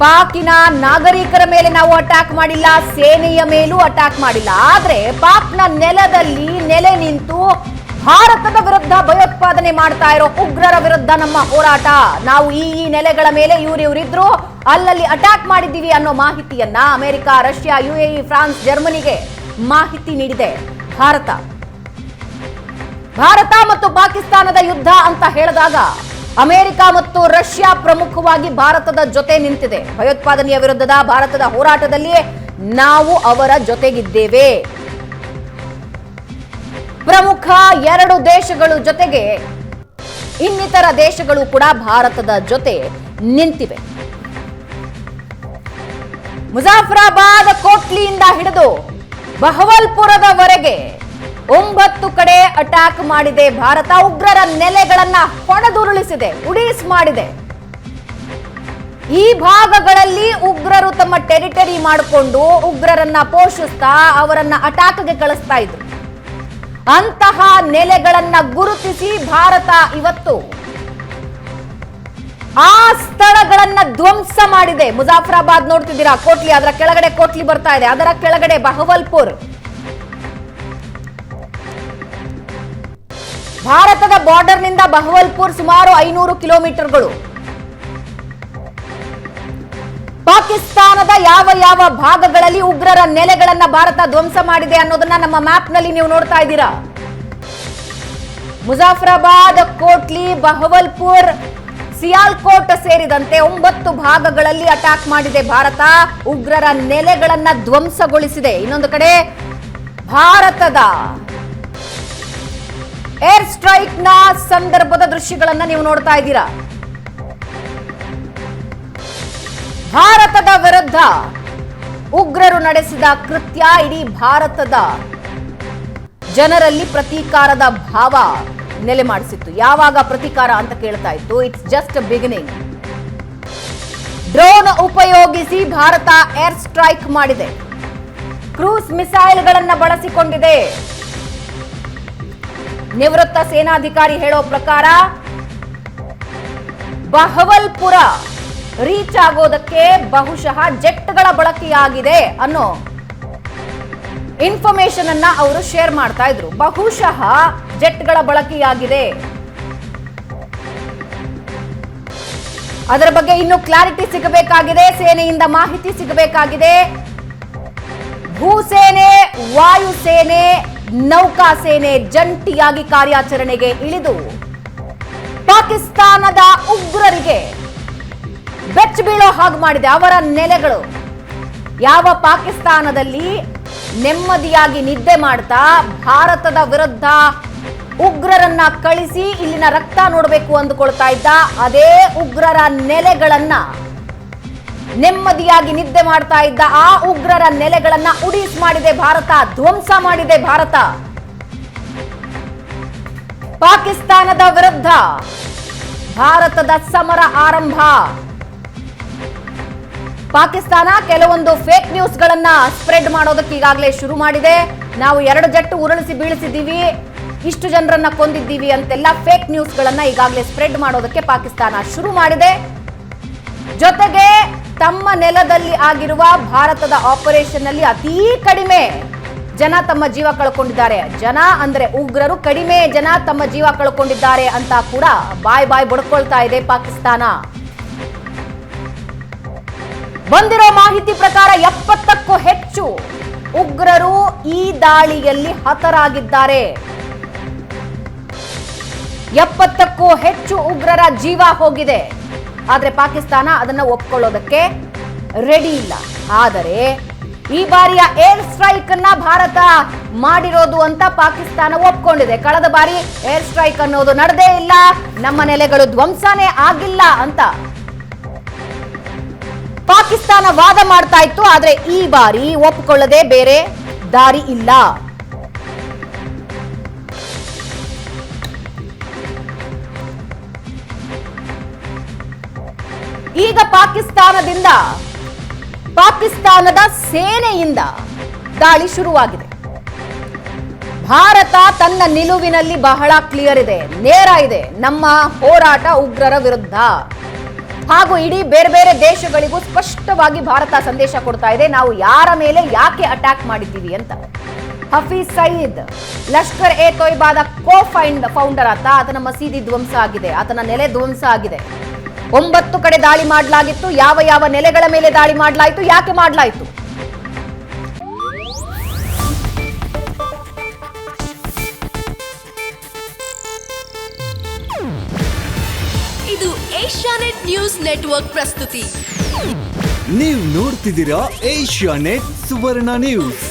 ಪಾಕಿನ ನಾಗರಿಕರ ಮೇಲೆ ನಾವು ಅಟ್ಯಾಕ್ ಮಾಡಿಲ್ಲ, ಸೇನೆಯ ಮೇಲೂ ಅಟ್ಯಾಕ್ ಮಾಡಿಲ್ಲ. ಆದ್ರೆ ಪಾಕ್ನ ನೆಲದಲ್ಲಿ ನೆಲೆ ನಿಂತು ಭಾರತದ ವಿರುದ್ಧ ಭಯೋತ್ಪಾದನೆ ಮಾಡ್ತಾ ಇರೋ ಉಗ್ರರ ವಿರುದ್ಧ ನಮ್ಮ ಹೋರಾಟ. ನಾವು ಈ ಈ ನೆಲೆಗಳ ಮೇಲೆ ಇವ್ರು ಇವರಿದ್ರು ಅಲ್ಲಲ್ಲಿ ಅಟ್ಯಾಕ್ ಮಾಡಿದ್ದೀವಿ ಅನ್ನೋ ಮಾಹಿತಿಯನ್ನ ಅಮೆರಿಕ, ರಷ್ಯಾ, ಯುಎಇ, ಫ್ರಾನ್ಸ್, ಜರ್ಮನಿಗೆ ಮಾಹಿತಿ ನೀಡಿದೆ. ಭಾರತ. ಭಾರತ ಮತ್ತು ಪಾಕಿಸ್ತಾನದ ಯುದ್ಧ ಅಂತ ಹೇಳಿದಾಗ ಅಮೆರಿಕ ಮತ್ತು ರಷ್ಯಾ ಪ್ರಮುಖವಾಗಿ ಭಾರತದ ಜೊತೆ ನಿಂತಿದೆ. ಭಯೋತ್ಪಾದನೆಯ ವಿರುದ್ಧದ ಭಾರತದ ಹೋರಾಟದಲ್ಲಿ ನಾವು ಅವರ ಜೊತೆಗಿದ್ದೇವೆ. ಪ್ರಮುಖ ಎರಡು ದೇಶಗಳು ಜೊತೆಗೆ ಇನ್ನಿತರ ದೇಶಗಳು ಕೂಡ ಭಾರತದ ಜೊತೆ ನಿಂತಿವೆ. ಮುಜಾಫರಾಬಾದ್, ಕೋಟ್ಲಿಯಿಂದ ಹಿಡಿದು ಬಹವಲ್ಪುರದವರೆಗೆ ಒಂಬತ್ತು ಕಡೆ ಅಟ್ಯಾಕ್ ಮಾಡಿದೆ. ಭಾರತ ಉಗ್ರರ ನೆಲೆಗಳನ್ನ ಹೊಡೆದುರುಳಿಸಿದೆ ಉಡೀಸ್ ಮಾಡಿದೆ. ಈ ಭಾಗಗಳಲ್ಲಿ ಉಗ್ರರು ತಮ್ಮ ಟೆರಿಟರಿ ಮಾಡಿಕೊಂಡು ಉಗ್ರರನ್ನ ಪೋಷಿಸ್ತಾ ಅವರನ್ನ ಅಟ್ಯಾಕ್ಗೆ ಕಳಿಸ್ತಾ ಇದ್ರು. ಅಂತಹ ನೆಲೆಗಳನ್ನ ಗುರುತಿಸಿ ಭಾರತ ಇವತ್ತು ಆ ಸ್ಥಳಗಳನ್ನ ಧ್ವಂಸ ಮಾಡಿದೆ. ಮುಜಾಫರಾಬಾದ್ ನೋಡ್ತಿದ್ದೀರಾ? ಕೋಟ್ಲಿ, ಅದರ ಕೆಳಗಡೆ ಕೋಟ್ಲಿ ಬರ್ತಾ ಇದೆ. ಅದರ ಕೆಳಗಡೆ ಬಹವಲ್ಪುರ್. ಭಾರತದ ಬಾರ್ಡರ್ನಿಂದ ಬಹವಲ್ಪುರ್ ಸುಮಾರು ಐನೂರು ಕಿಲೋಮೀಟರ್ಗಳು. ಪಾಕಿಸ್ತಾನದ ಯಾವ ಯಾವ ಭಾಗಗಳಲ್ಲಿ ಉಗ್ರರ ನೆಲೆಗಳನ್ನ ಭಾರತ ಧ್ವಂಸ ಮಾಡಿದೆ ಅನ್ನೋದನ್ನ ನಮ್ಮ ಮ್ಯಾಪ್ನಲ್ಲಿ ನೀವು ನೋಡ್ತಾ ಇದ್ದೀರಾ? ಮುಜಾಫರಾಬಾದ್, ಕೋಟ್ಲಿ, ಬಹವಲ್ಪುರ್, ಸಿಯಾಲ್ಕೋಟ್ ಸೇರಿದಂತೆ ಒಂಬತ್ತು ಭಾಗಗಳಲ್ಲಿ ಅಟ್ಯಾಕ್ ಮಾಡಿದೆ ಭಾರತ. ಉಗ್ರರ ನೆಲೆಗಳನ್ನ ಧ್ವಂಸಗೊಳಿಸಿದೆ. ಇನ್ನೊಂದು ಕಡೆ ಭಾರತದ ಏರ್ ಸ್ಟ್ರೈಕ್ನ ಸಂದರ್ಭದ ದೃಶ್ಯಗಳನ್ನ ನೀವು ನೋಡ್ತಾ ಇದ್ದೀರಾ? ಭಾರತದ ವಿರುದ್ಧ ಉಗ್ರರು ನಡೆಸಿದ ಕೃತ್ಯ ಇಡೀ ಭಾರತದ ಜನರಲ್ಲಿ ಪ್ರತೀಕಾರದ ಭಾವ ನೆಲೆ ಮಾಡಿಸಿತ್ತು. ಯಾವಾಗ ಪ್ರತೀಕಾರ ಅಂತ ಕೇಳ್ತಾ ಇತ್ತು? ಇಟ್ಸ್ ಜಸ್ಟ್ ಬಿಗಿನಿಂಗ್ ಡ್ರೋನ್ ಉಪಯೋಗಿಸಿ ಭಾರತ ಏರ್ ಸ್ಟ್ರೈಕ್ ಮಾಡಿದೆ. ಕ್ರೂಸ್ ಮಿಸೈಲ್ಗಳನ್ನು ಬಳಸಿಕೊಂಡಿದೆ. ನಿವೃತ್ತ ಸೇನಾಧಿಕಾರಿ ಹೇಳೋ ಪ್ರಕಾರ ಬಹವಲ್ಪುರ ರೀಚ್ ಆಗೋದಕ್ಕೆ ಬಹುಶಃ ಜೆಟ್ಗಳ ಬಳಕೆಯಾಗಿದೆ ಅನ್ನೋ ಇನ್ಫಾರ್ಮೇಶನ್ ಅನ್ನ ಅವರು ಶೇರ್ ಮಾಡ್ತಾ ಇದ್ರು. ಬಹುಶಃ ಜೆಟ್ಗಳ ಬಳಕೆಯಾಗಿದೆ. ಅದರ ಬಗ್ಗೆ ಇನ್ನು ಕ್ಲಾರಿಟಿ ಸಿಗಬೇಕಾಗಿದೆ, ಸೇನೆಯಿಂದ ಮಾಹಿತಿ ಸಿಗಬೇಕಾಗಿದೆ. ಭೂಸೇನೆ, ವಾಯುಸೇನೆ ನೌಕಾಸೇನೆ ಜಂಟಿಯಾಗಿ ಕಾರ್ಯಾಚರಣೆಗೆ ಇಳಿದು ಪಾಕಿಸ್ತಾನದ ಉಗ್ರರಿಗೆ ಬೆಚ್ಚ ಬೀಳೋ ಹಾಗೆ ಮಾಡಿದೆ. ಅವರ ನೆಲೆಗಳು ಯಾವ ಪಾಕಿಸ್ತಾನದಲ್ಲಿ ನೆಮ್ಮದಿಯಾಗಿ ನಿದ್ದೆ ಮಾಡ್ತಾ ಭಾರತದ ವಿರುದ್ಧ ಉಗ್ರರನ್ನ ಕಳಿಸಿ ಇಲ್ಲಿನ ರಕ್ತ ನೋಡಬೇಕು ಅಂದುಕೊಳ್ತಾ ಇದ್ದ. ಅದೇ ಉಗ್ರರ ನೆಲೆಗಳನ್ನ ನೆಮ್ಮದಿಯಾಗಿ ನಿದ್ದೆ ಮಾಡ್ತಾ ಇದ್ದ ಆ ಉಗ್ರರ ನೆಲೆಗಳನ್ನ ಉಡೀಸ್ ಮಾಡಿದೆ ಭಾರತ, ಧ್ವಂಸ ಮಾಡಿದೆ ಭಾರತ. ಪಾಕಿಸ್ತಾನದ ವಿರುದ್ಧ ಭಾರತದ ಸಮರ ಆರಂಭ. ಪಾಕಿಸ್ತಾನ ಕೆಲವೊಂದು ಫೇಕ್ ನ್ಯೂಸ್ಗಳನ್ನ ಸ್ಪ್ರೆಡ್ ಮಾಡೋದಕ್ಕೆ ಈಗಾಗಲೇ ಶುರು ಮಾಡಿದೆ. ನಾವು ಎರಡು ಜಟ್ಟು ಉರುಳಿಸಿ ಬೀಳಿಸಿದ್ದೀವಿ. ಇಷ್ಟು ಜನರನ್ನ ಕೊಂದಿದ್ದೀವಿ ಅಂತೆಲ್ಲ ಫೇಕ್ ನ್ಯೂಸ್ಗಳನ್ನ ಈಗಾಗಲೇ ಸ್ಪ್ರೆಡ್ ಮಾಡೋದಕ್ಕೆ ಪಾಕಿಸ್ತಾನ ಶುರು ಮಾಡಿದೆ. ಜೊತೆಗೆ ತಮ್ಮ ನೆಲದಲ್ಲಿ ಆಗಿರುವ ಭಾರತದ ಆಪರೇಷನ್ ಅಲ್ಲಿ ಅತೀ ಕಡಿಮೆ ಜನ ತಮ್ಮ ಜೀವ ಕಳ್ಕೊಂಡಿದ್ದಾರೆ. ಜನ ಅಂದ್ರೆ ಉಗ್ರರು ಕಡಿಮೆ ಜನ ತಮ್ಮ ಜೀವ ಕಳ್ಕೊಂಡಿದ್ದಾರೆ ಅಂತ ಕೂಡ ಬಾಯ್ ಬಾಯ್ ಬಡ್ಕೊಳ್ತಾ ಇದೆ ಪಾಕಿಸ್ತಾನ. ಬಂದಿರೋ ಮಾಹಿತಿ ಪ್ರಕಾರ ಎಪ್ಪತ್ತಕ್ಕೂ ಹೆಚ್ಚು ಉಗ್ರರು ಈ ದಾಳಿಯಲ್ಲಿ ಹತರಾಗಿದ್ದಾರೆ. ಎಪ್ಪತ್ತಕ್ಕೂ ಹೆಚ್ಚು ಉಗ್ರರ ಜೀವ ಹೋಗಿದೆ. ಆದ್ರೆ ಪಾಕಿಸ್ತಾನ ಅದನ್ನು ಒಪ್ಕೊಳ್ಳೋದಕ್ಕೆ ರೆಡಿ ಇಲ್ಲ. ಆದರೆ ಈ ಬಾರಿಯ ಏರ್ ಸ್ಟ್ರೈಕ್ ಅನ್ನ ಭಾರತ ಮಾಡಿರೋದು ಅಂತ ಪಾಕಿಸ್ತಾನ ಒಪ್ಕೊಂಡಿದೆ. ಕಳೆದ ಬಾರಿ ಏರ್ ಸ್ಟ್ರೈಕ್ ಅನ್ನೋದು ನಡೆದೇ ಇಲ್ಲ. ನಮ್ಮ ನೆಲೆಗಳು ಧ್ವಂಸನೇ ಆಗಿಲ್ಲ ಅಂತ ಪಾಕಿಸ್ತಾನ ವಾದ ಮಾಡ್ತಾ ಇತ್ತು. ಆದ್ರೆ ಈ ಬಾರಿ ಒಪ್ಕೊಳ್ಳದೆ ಬೇರೆ ದಾರಿ ಇಲ್ಲ. ಈಗ ಪಾಕಿಸ್ತಾನದಿಂದ, ಪಾಕಿಸ್ತಾನದ ಸೇನೆಯಿಂದ ದಾಳಿ ಶುರುವಾಗಿದೆ. ಭಾರತ ತನ್ನ ನಿಲುವಿನಲ್ಲಿ ಬಹಳ ಕ್ಲಿಯರ್ ಇದೆ, ನೇರ ಇದೆ, ನಮ್ಮ ಹೋರಾಟ ಉಗ್ರರ ವಿರುದ್ಧ. ಹಾಗೂ ಇಡೀ ಬೇರೆ ಬೇರೆ ದೇಶಗಳಿಗೂ ಸ್ಪಷ್ಟವಾಗಿ ಭಾರತ ಸಂದೇಶ ಕೊಡ್ತಾ ಇದೆ, ನಾವು ಯಾರ ಮೇಲೆ ಯಾಕೆ ಅಟ್ಯಾಕ್ ಮಾಡಿದ್ದೀವಿ ಅಂತ. ಹಫೀಜ್ ಸಯೀದ್, ಲಷ್ಕರ್ ಎ ತೊಯ್ಬಾದ ಕೋ ಫೈಂಡ್ ಫೌಂಡರ್ ಆತ ಆತನ ಮಸೀದಿ ಧ್ವಂಸ ಆಗಿದೆ, ಆತನ ನೆಲೆ ಧ್ವಂಸ ಆಗಿದೆ. ಒಂಬತ್ತು ಕಡೆ ದಾಳಿ ಮಾಡಲಾಗಿತ್ತು. ಯಾವ ಯಾವ ನೆಲೆಗಳ ಮೇಲೆ ದಾಳಿ ಮಾಡಲಾಯಿತು? ಯಾಕೆ ಮಾಡಲಾಯಿತು? ಇದು ಏಷ್ಯಾನೆಟ್ ನ್ಯೂಸ್ ನೆಟ್ವರ್ಕ್ ಪ್ರಸ್ತುತಿ. ನೀವು ನೋಡ್ತಿದ್ದೀರಾ ಏಷ್ಯಾನೆಟ್ ಸುವರ್ಣ ನ್ಯೂಸ್.